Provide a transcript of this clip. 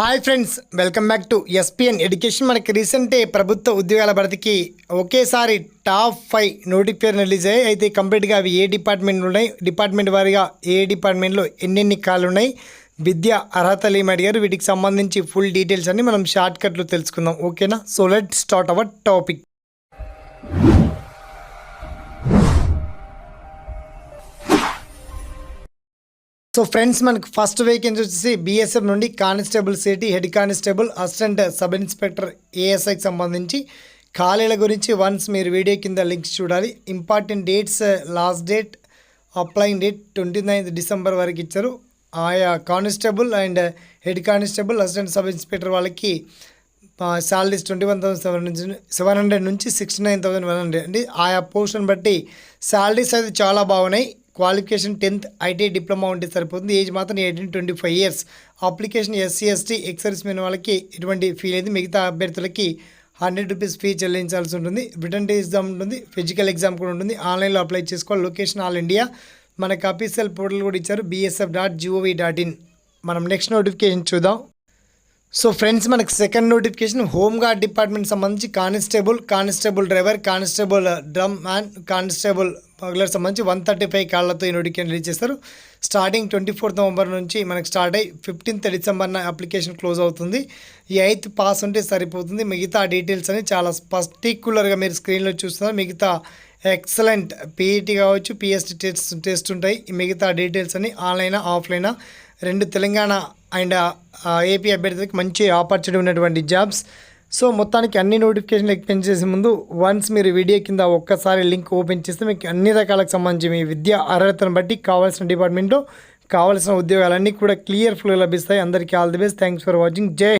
Hi friends welcome back to SPN education. మనకి రీసెంటే ప్రభుత్వ ఉద్యోగాల భర్తీకి ఒకేసారి టాప్ ఫైవ్ నోటిఫికేషన్ రిలీజ్ అయ్యాయి. అయితే కంప్లీట్గా అవి ఏ డిపార్ట్మెంట్లు ఉన్నాయి? డిపార్ట్మెంట్ వారిగా ఏ డిపార్ట్మెంట్లో ఎన్నెన్ని కాళ్ళు ఉన్నాయి? విద్య అర్హతలు ఏమి అడిగారు. వీటికి సంబంధించి ఫుల్ డీటెయిల్స్ అన్ని మనం షార్ట్ కట్లో తెలుసుకుందాం. ఓకేనా? So let start our topic. So friends మనకు ఫస్ట్ వేకెన్సీ వచ్చేసి బీఎస్ఎఫ్ నుండి constable city head constable assistant sub inspector ఏఎస్ఐకి సంబంధించి ఖాళీల గురించి వన్స్ మీరు వీడియో కింద లింక్స్ చూడాలి. Important dates last date applying date twenty ninth December వరకు ఇచ్చారు. ఆయా constable and head constable assistant sub inspector వాళ్ళకి salaries twenty one thousand seven నుంచి సెవెన్ హండ్రెడ్ నుంచి sixty nine thousand one hundred అండి ఆయా పోస్టును బట్టి శాలరీస్ అయితే చాలా బాగున్నాయి. క్వాలిఫికేషన్ టెన్త్ ఐటీ డిప్లొమా ఉంటే సరిపోతుంది. ఏజ్ మాత్రం eighteen twenty five years. Application SC ST ex service men వాళ్ళకి ఎటువంటి ఫీ లేదు మిగతా అభ్యర్థులకి హండ్రెడ్ రూపీస్ ఫీ చెల్లించాల్సి ఉంటుంది. రిటర్న్ ఎగ్జామ్ ఉంటుంది ఫిజికల్ ఎగ్జామ్ కూడా ఉంటుంది. ఆన్లైన్లో అప్లై చేసుకోవాలి. Location all India. మనకు అఫీషియల్ పోర్టల్ కూడా ఇచ్చారు BSF dot gov dot in. మనం నెక్స్ట్ నోటిఫికేషన్ చూద్దాం. సో ఫ్రెండ్స్ మనకు second notification home guard department సంబంధించి constable constable driver constable drum man constable bugler సంబంధించి వన్ థర్టీ ఫైవ్ కాళ్ళతో ఈ నోటిఫికేషన్ రిలీజ్ చేస్తారు. స్టార్టింగ్ ట్వంటీ ఫోర్త్ నవంబర్ నుంచి మనకి స్టార్ట్ అయ్యి ఫిఫ్టీన్త్ డిసెంబర్న అప్లికేషన్ క్లోజ్ అవుతుంది. ఈ ఎయిత్ పాస్ ఉంటే సరిపోతుంది. మిగతా డీటెయిల్స్ అని చాలా పర్టిక్యులర్గా మీరు స్క్రీన్లో చూస్తున్నారు. మిగతా ఎక్సలెంట్ పీఈటీ కావచ్చు పిఎస్టీ టెస్ట్ టెస్ట్ ఉంటాయి. మిగతా డీటెయిల్స్ అని ఆన్లైన్ ఆఫ్లైన్ రెండు తెలంగాణ అండ్ ఏపీ అభ్యర్థులకు మంచి ఆపర్చునిటీ ఉన్నటువంటి జాబ్స్ సో మొత్తానికి అన్ని నోటిఫికేషన్లు ఎక్స్ప్లెయిన్ చేసే ముందు వన్స్ మీరు వీడియో కింద ఒక్కసారి లింక్ ఓపెన్ చేస్తే మీకు అన్ని రకాలకు సంబంధించి మీ విద్యా అర్హతను బట్టి కావాల్సిన డిపార్ట్మెంట్లో కావాల్సిన ఉద్యోగాలన్నీ కూడా క్లియర్ ఫ్లో లభిస్తాయి. అందరికీ all the best. Thanks for watching జై